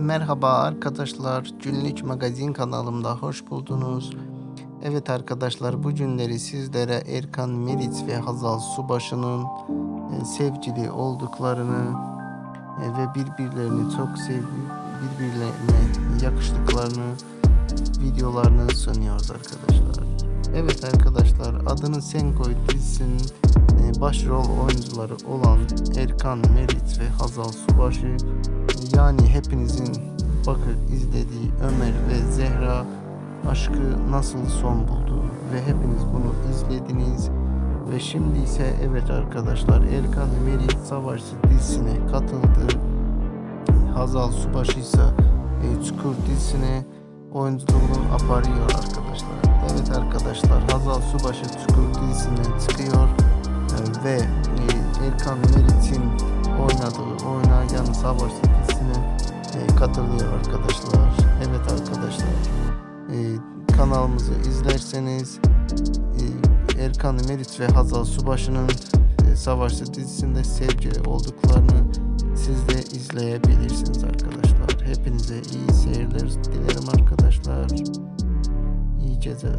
Merhaba arkadaşlar, Günlük Magazin kanalımda hoş buldunuz. Evet arkadaşlar, bu günleri sizlere Erkan Meriç ve Hazal Subaşı'nın e, sevgili olduklarını e, ve birbirlerini çok sev birbirlerine yakıştıklarını videolarını sunuyoruz arkadaşlar. Evet arkadaşlar, adını Sen Koy dizisinin başrol oyuncuları olan Erkan Meriç ve Hazal Subaşı yani hepinizin bakıp izlediği Ömer ve Zehra aşkı nasıl son buldu ve hepiniz bunu izlediniz ve şimdi ise evet arkadaşlar Erkan Meriç Savaşçı dizisine katıldı. Hazal Subaşı ise e, Çukur dizisine oyunculuğunu aparıyor arkadaşlar. Evet arkadaşlar Hazal Subaşı Çukur dizisine çıkıyor sabah 8'sine e, katılıyor arkadaşlar. Evet arkadaşlar e, kanalımızı izlerseniz e, Erkan Meriç ve Hazal Subaşı'nın e, Savaşçı dizisinde sevgili olduklarını siz de izleyebilirsiniz arkadaşlar. Hepinize iyi seyirler dilerim arkadaşlar. İyi geceler.